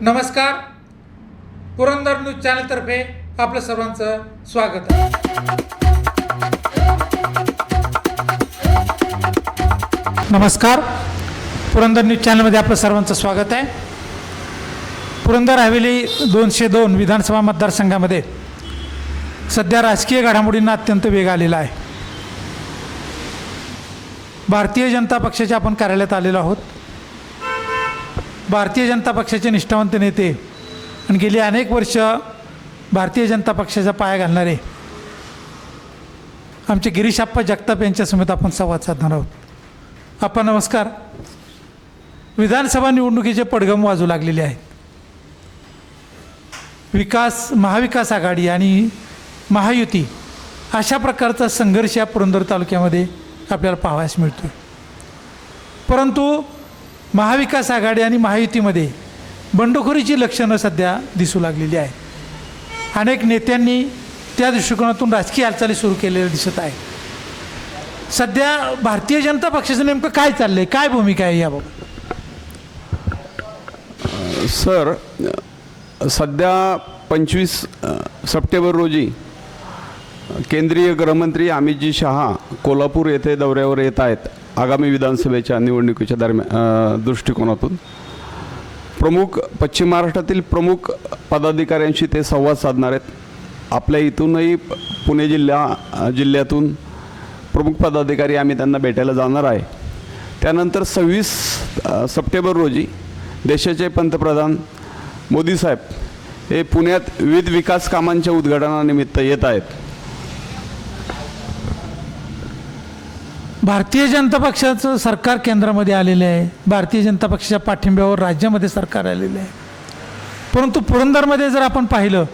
नमस्कार. पुरंदर न्यूज चॅनलतर्फे आपलं सर्वांचं स्वागत आहे. नमस्कार. पुरंदर न्यूज चॅनलमध्ये आपलं सर्वांचं स्वागत आहे. पुरंदर हवेली दोनशे दोन विधानसभा मतदारसंघामध्ये सध्या राजकीय घडामोडींना अत्यंत वेग आलेला आहे. भारतीय जनता पक्षाच्या आपण कार्यालयात आलेलो आहोत. भारतीय जनता पक्षाचे निष्ठावंत नेते आणि गेली अनेक वर्ष भारतीय जनता पक्षाचा पाया घालणारे आमचे गिरीशाप्पा जगताप यांच्यासमेत आपण संवाद साधणार आहोत. आपण नमस्कार. विधानसभा निवडणुकीचे पडगम वाजू लागलेले आहेत. विकास महाविकास आघाडी आणि महायुती अशा प्रकारचा संघर्ष या पुरंदर तालुक्यामध्ये आपल्याला पाहावयास मिळतो परंतु महाविकास आघाडी आणि महायुतीमध्ये बंडखोरीची लक्षणं सध्या दिसू लागलेली आहेत. अनेक नेत्यांनी त्या दृष्टिकोनातून राजकीय हालचाली सुरू केलेल्या दिसत आहे सध्या भारतीय जनता पक्षाचं नेमकं काय चाललं आहे काय भूमिका आहे याबाबत? सर सध्या पंचवीस सप्टेंबर रोजी केंद्रीय गृहमंत्री अमितजी शहा कोल्हापूर येथे दौऱ्यावर येत आहेत. आगामी विधानसभेच्या निवडणुकीच्या दरम्यान दृष्टिकोनातून प्रमुख पश्चिम महाराष्ट्रातील प्रमुख पदाधिकाऱ्यांशी ते संवाद साधणार आहेत. आपल्या इथूनही पुणे जिल्हा जिल्ह्यातून प्रमुख पदाधिकारी आम्ही त्यांना भेटायला जाणार आहे. त्यानंतर सव्वीस सप्टेंबर रोजी देशाचे पंतप्रधान मोदी साहेब हे पुण्यात विविध विकास कामांच्या उद्घाटनानिमित्त येत आहेत. भारतीय जनता पक्षाचं सरकार केंद्रामध्ये आलेलं आहे. भारतीय जनता पक्षाच्या पाठिंब्यावर राज्यामध्ये सरकार आलेलं आहे. परंतु पुरंदरमध्ये जर आपण पाहिलं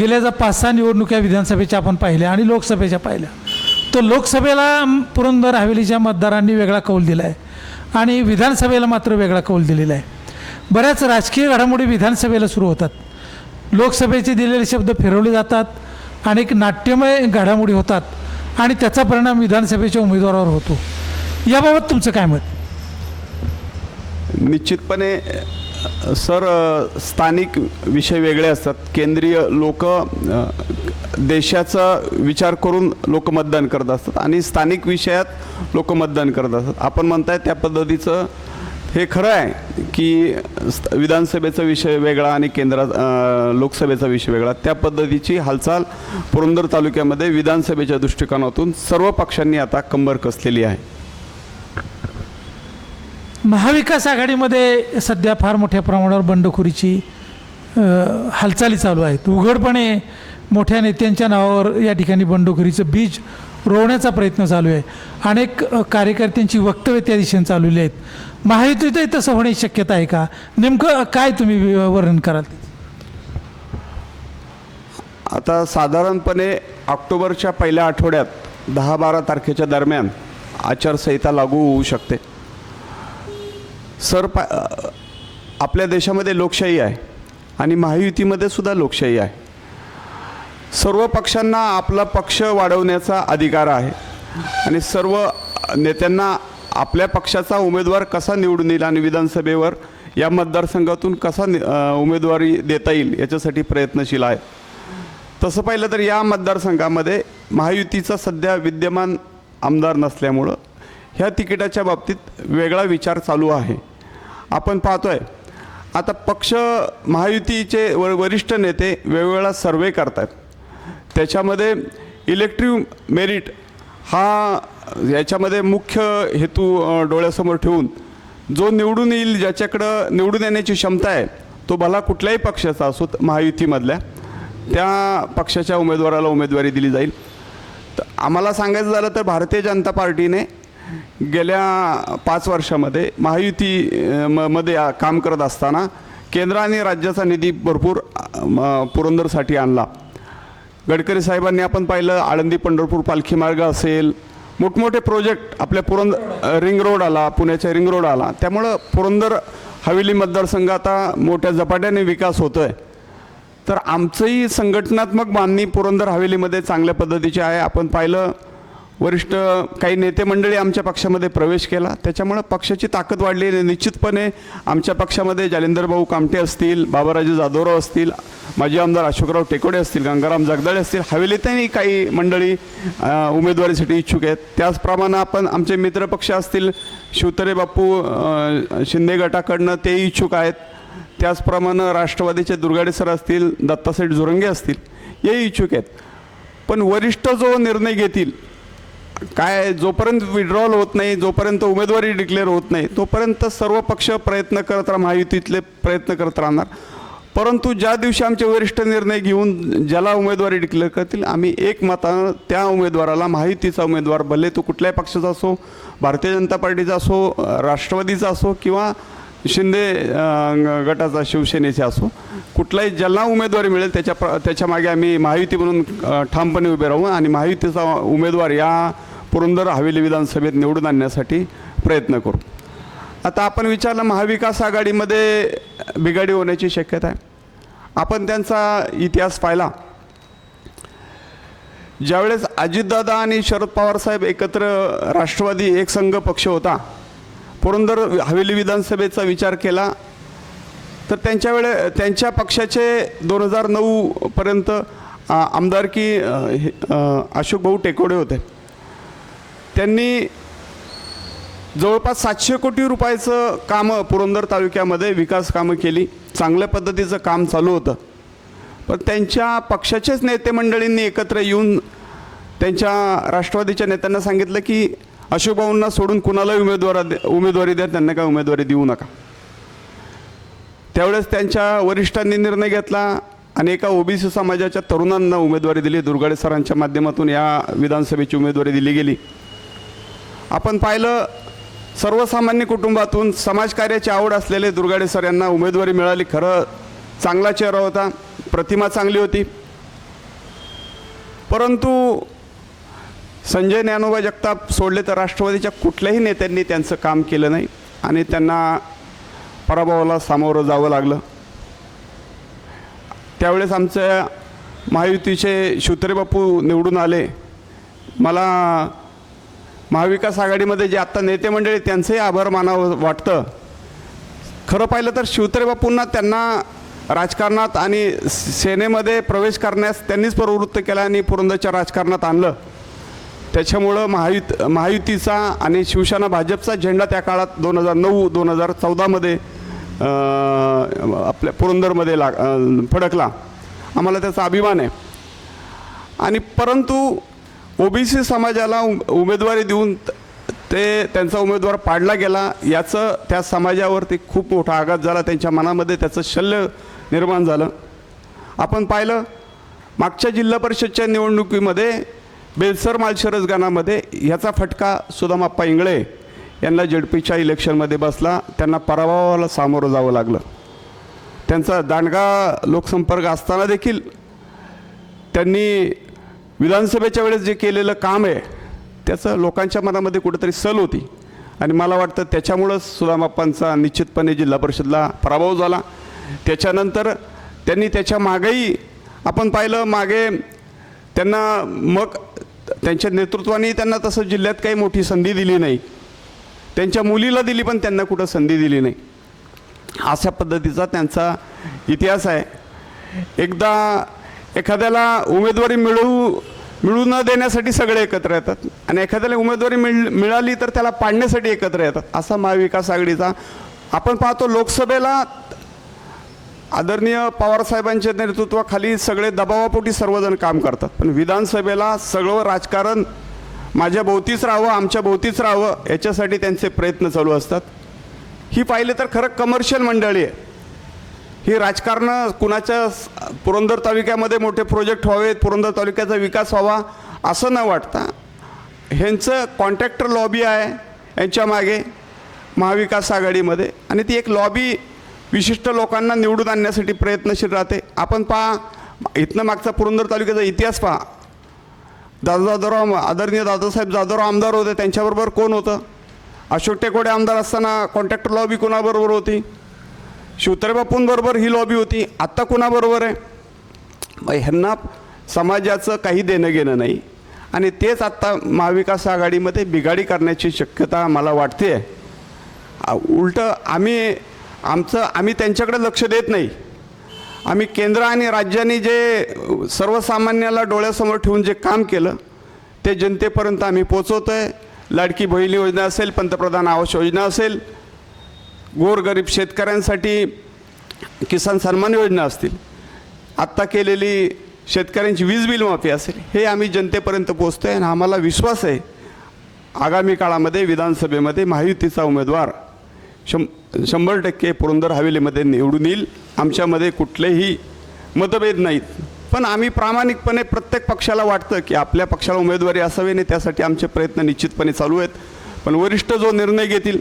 गेल्या ज्या पाच सहा निवडणुका विधानसभेच्या आपण पाहिल्या आणि लोकसभेच्या पाहिल्या तर लोकसभेला पुरंदर हवेलीच्या मतदारांनी वेगळा कौल दिला आहे आणि विधानसभेला मात्र वेगळा कौल दिलेला आहे. बऱ्याच राजकीय घडामोडी विधानसभेला सुरू होतात. लोकसभेचे दिलेले शब्द फिरवले जातात. अनेक नाट्यमय घडामोडी होतात. आणि त्याचा परिणाम विधानसभेच्या उमेदवारावर होतो. याबाबत तुमचं काय मत? निश्चितपणे सर स्थानिक विषय वेगळे असतात. केंद्रीय लोक देशाचा विचार करून लोक मतदान करत असतात आणि स्थानिक विषयात लोक मतदान करत असतात. आपण म्हणताय त्या पद्धतीचं हे खरं आहे की विधानसभेचा विषय वेगळा आणि केंद्रात लोकसभेचा विषय वेगळा. त्या पद्धतीची हालचाल पुरंदर तालुक्यामध्ये विधानसभेच्या दृष्टिकोनातून सर्व पक्षांनी आता कंबर कसलेली आहे. महाविकास आघाडीमध्ये सध्या फार मोठ्या प्रमाणावर बंडखोरीची हालचाली चालू आहेत. उघडपणे मोठ्या नेत्यांच्या नावावर या ठिकाणी बंडखोरीचं बीज रोवण्याचा प्रयत्न चालू आहे. अनेक कार्यकर्त्यांची वक्तव्य त्या दिशेने चालवली आहेत. महायुतीतही तसं होण्याची शक्यता आहे का? नेमकं काय तुम्ही वर्णन कराल? आता साधारणपणे ऑक्टोबरच्या पहिल्या आठवड्यात दहा बारा तारखेच्या दरम्यान आचारसंहिता लागू होऊ शकते. सर पा आपल्या देशामध्ये लोकशाही आहे आणि महायुतीमध्ये सुद्धा लोकशाही आहे. सर्व पक्षांना आपला पक्ष वाढवण्याचा अधिकार आहे. आणि सर्व नेत्यांना आपल्या पक्षाचा उमेदवार कसा निवडून येईल आणि विधानसभेवर या मतदारसंघातून कसा उमेदवारी देता येईल याच्यासाठी प्रयत्नशील आहे. तसं पाहिलं तर या मतदारसंघामध्ये महायुतीचा सध्या विद्यमान आमदार नसल्यामुळं ह्या तिकिटाच्या बाबतीत वेगळा विचार चालू आहे. आपण पाहतोय आता पक्ष महायुतीचे व वरिष्ठ नेते वेगवेगळा सर्वे करतात त्याच्यामध्ये इलेक्ट्रिव्ह मेरिट हा याच्यामध्ये मुख्य हेतू डोळ्यासमोर ठेवून जो निवडून येईल ज्याच्याकडं निवडून येण्याची क्षमता आहे तो भला कुठल्याही पक्षाचा असो महायुतीमधल्या त्या पक्षाच्या उमेदवाराला उमेदवारी दिली जाईल. तर आम्हाला सांगायचं झालं तर भारतीय जनता पार्टीने गेल्या पाच वर्षामध्ये महायुती म- मध्ये काम करत असताना केंद्र आणि राज्याचा निधी भरपूर म- पुरंदरसाठी आणला. गडकरी साहेबांनी आपण पाहिलं आळंदी पंढरपूर पालखी मार्ग असेल मोठमोठे प्रोजेक्ट आपल्या पुरंदर रिंग रोड आला पुण्याच्या रिंग रोड आला. त्यामुळं पुरंदर हवेली मतदारसंघ आता मोठ्या झपाट्याने विकास होतो आहे तर आमचंही संघटनात्मक बांधणी पुरंदर हवेलीमध्ये चांगल्या पद्धतीची आहे. आपण पाहिलं वरिष्ठ काही नेते मंडळी आमच्या पक्षामध्ये प्रवेश केला. त्याच्यामुळं पक्षाची ताकद वाढली आणि निश्चितपणे आमच्या पक्षामध्ये जालिंदर भाऊ कामटे असतील बाबाराजे जाधवराव असतील माजी आमदार अशोकराव टेकोडे असतील गंगाराम जगदाळे असतील हवेलीतही काही मंडळी उमेदवारीसाठी इच्छुक आहेत. त्याचप्रमाणे आपण आमचे मित्रपक्ष असतील शिवतरे बापू शिंदे गटाकडनं तेही इच्छुक आहेत. त्याचप्रमाणे राष्ट्रवादीचे दुर्गाडे सर असतील दत्तासाहेब झुरंगे असतील हेही इच्छुक आहेत. पण वरिष्ठ जो निर्णय घेतील काय जोपर्यंत विड्रॉल होत नाही जोपर्यंत उमेदवारी डिक्लेअर होत नाही तोपर्यंत सर्व पक्ष प्रयत्न करत राहा महायुतीतले प्रयत्न करत राहणार. परंतु ज्या दिवशी आमचे वरिष्ठ निर्णय घेऊन ज्याला उमेदवारी डिक्लेअर करतील आम्ही एक मतानं त्या उमेदवाराला महायुतीचा उमेदवार भले तो कुठल्याही पक्षाचा असो भारतीय जनता पार्टीचा असो राष्ट्रवादीचा असो किंवा शिंदे गटाचा शिवसेनेचे असो कुठलाही ज्यांना उमेदवारी मिळेल त्याच्या प्र त्याच्यामागे आम्ही महायुती म्हणून ठामपणे उभे राहू आणि महायुतीचा उमेदवार या पुरंदर हवेली विधानसभेत निवडून आणण्यासाठी प्रयत्न करू. आता आपण विचारलं महाविकास आघाडीमध्ये बिघाडी होण्याची शक्यता आहे. आपण त्यांचा इतिहास पाहिला. ज्यावेळेस अजितदादा आणि शरद पवार साहेब एकत्र राष्ट्रवादी एकसंघ पक्ष होता पुरंदर हवेली विधानसभेचा विचार केला तर त्यांच्या वेळे त्यांच्या पक्षाचे दोन हजार नऊपर्यंत आमदारकी हे, अशोक भाऊ टेकोडे होते. त्यांनी जवळपास सातशे कोटी रुपयाचं कामं पुरंदर तालुक्यामध्ये विकास कामं केली चांगल्या पद्धतीचं काम चालू होतं. पण त्यांच्या पक्षाचेच नेते मंडळींनी एकत्र येऊन त्यांच्या राष्ट्रवादीच्या नेत्यांना सांगितलं की अशोकभाऊंना सोडून कुणालाही उमेदवारा उमेदवारी द्या त्यांना काय उमेदवारी देऊ नका. त्यावेळेस त्यांच्या वरिष्ठांनी निर्णय घेतला आणि एका ओबीसी समाजाच्या तरुणांना उमेदवारी दिली. दुर्गाडे सरांच्या माध्यमातून या विधानसभेची उमेदवारी दिली गेली. आपण पाहिलं सर्वसामान्य कुटुंबातून समाजकार्याची आवड असलेले दुर्गाडे सर यांना उमेदवारी मिळाली. खरं चांगला चेहरा होता प्रतिमा चांगली होती. परंतु संजय ज्ञानोबा जगताप सोडले तर राष्ट्रवादीच्या कुठल्याही नेत्यांनी त्यांचं काम केलं नाही आणि त्यांना पराभवाला सामोरं जावं लागलं. त्यावेळेस आमच्या महायुतीचे शिवतरे निवडून आले. मला महाविकास आघाडीमध्ये जे आत्ता नेते मंडळी त्यांचंही आभार मानावं वाटतं. खरं पाहिलं तर शिवतरेबापूंना त्यांना राजकारणात आणि सेनेमध्ये प्रवेश करण्यास त्यांनीच प्रवृत्त केला आणि पुरंदरच्या राजकारणात आणलं. त्याच्यामुळं महायुत महायुतीचा आणि शिवसेना भाजपचा झेंडा त्या काळात दोन हजार नऊ दोन हजार चौदामध्ये आपल्या पुरंदरमध्ये लाग फडकला. आम्हाला त्याचा अभिमान आहे. आणि परंतु ओबीसी समाजाला उम उमेदवारी देऊन ते त्यांचा उमेदवार पाडला गेला याचं त्या समाजावरती खूप मोठा आघात झाला त्यांच्या मनामध्ये त्याचं शल्य निर्माण झालं. आपण पाहिलं मागच्या जिल्हा परिषदच्या निवडणुकीमध्ये बेलसर मालशरस गाणामध्ये ह्याचा फटका सुदामाप्पा इंगळे यांना जेडपीच्या इलेक्शनमध्ये बसला. त्यांना पराभवाला सामोरं जावं लागलं. त्यांचा दांडगा लोकसंपर्क असताना देखील त्यांनी विधानसभेच्या वेळेस जे केलेलं काम आहे त्याचं लोकांच्या मनामध्ये कुठेतरी सल होती. आणि मला वाटतं त्याच्यामुळंच सुदामाप्पांचा निश्चितपणे जिल्हा परिषदला पराभव झाला. त्याच्यानंतर त्यांनी त्याच्या मागेही आपण पाहिलं मागे त्यांना मग त्यांच्या नेतृत्वाने त्यांना तसं जिल्ह्यात काही मोठी संधी दिली नाही. त्यांच्या मुलीला दिली पण त्यांना कुठं संधी दिली नाही. अशा पद्धतीचा त्यांचा इतिहास आहे. एकदा एखाद्याला उमेदवारी मिळवू मिळू न देण्यासाठी सगळे एकत्र येतात आणि एखाद्याला उमेदवारी मिळ मिळाली तर त्याला पाडण्यासाठी एकत्र येतात. असा महाविकास आघाडीचा आपण पाहतो लोकसभेला आदरणीय पवारसाहेबांच्या नेतृत्वाखाली सगळे दबावापोटी सर्वजण काम करतात. पण विधानसभेला सगळं राजकारण माझ्या भोवतीच राहावं आमच्या भोवतीच राहावं याच्यासाठी त्यांचे प्रयत्न चालू असतात. ही पाहिले तर खरं कमर्शियल मंडळी आहे. ही राजकारणं कुणाच्या पुरंदर तालुक्यामध्ये मोठे प्रोजेक्ट व्हावेत पुरंदर तालुक्याचा विकास व्हावा असं न वाटता ह्यांचं कॉन्ट्रॅक्टर लॉबी आहे यांच्या मागे महाविकास आघाडीमध्ये. आणि ती एक लॉबी विशिष्ट लोकांना निवडून आणण्यासाठी प्रयत्नशील राहते. आपण पहा इथनं मागचा पुरंदर तालुक्याचा इतिहास पहा. दादा जाधवराव आदरणीय दादासाहेब जाधवराव आमदार होते त्यांच्याबरोबर कोण होतं? अशोक टेकोडे आमदार असताना कॉन्ट्रॅक्टर लॉबी कोणाबरोबर होती? शिवतरेबापूंबरोबर ही लॉबी होती आत्ता कोणाबरोबर आहे? मग ह्यांना समाजाचं काही देणं घेणं नाही. आणि तेच आत्ता महाविकास आघाडीमध्ये बिघाडी करण्याची शक्यता मला वाटते उलटं आम्ही आमचं आम्ही त्यांच्याकडे लक्ष देत नाही. आम्ही केंद्र आणि राज्यांनी जे सर्वसामान्याला डोळ्यासमोर ठेवून जे काम केलं ते जनतेपर्यंत आम्ही पोचवतो आहे लाडकी बहिणी योजना असेल पंतप्रधान आवास योजना असेल गोरगरीब शेतकऱ्यांसाठी किसान सन्मान योजना असतील आत्ता केलेली शेतकऱ्यांची वीज बिल माफी असेल हे आम्ही जनतेपर्यंत पोचतो आहे आणि आम्हाला विश्वास आहे. आगामी काळामध्ये विधानसभेमध्ये महायुतीचा उमेदवार शं शंभर टक्के पुरंदर हवेलीमध्ये निवडून येईल. आमच्यामध्ये कुठलेही मतभेद नाहीत. पण आम्ही प्रामाणिकपणे प्रत्येक पक्षाला वाटतं की आपल्या पक्षाला उमेदवारी असावी नाही त्यासाठी आमचे प्रयत्न निश्चितपणे चालू आहेत. पण वरिष्ठ जो निर्णय घेतील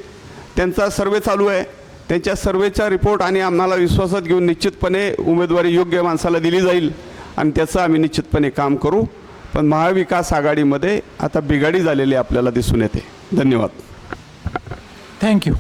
त्यांचा सर्वे चालू आहे. त्यांच्या सर्वेचा रिपोर्ट आणि आम्हाला विश्वासात घेऊन निश्चितपणे उमेदवारी योग्य माणसाला दिली जाईल आणि त्याचं आम्ही निश्चितपणे काम करू. पण महाविकास आघाडीमध्ये आता बिघाडी झालेली आपल्याला दिसून येते. धन्यवाद. थँक्यू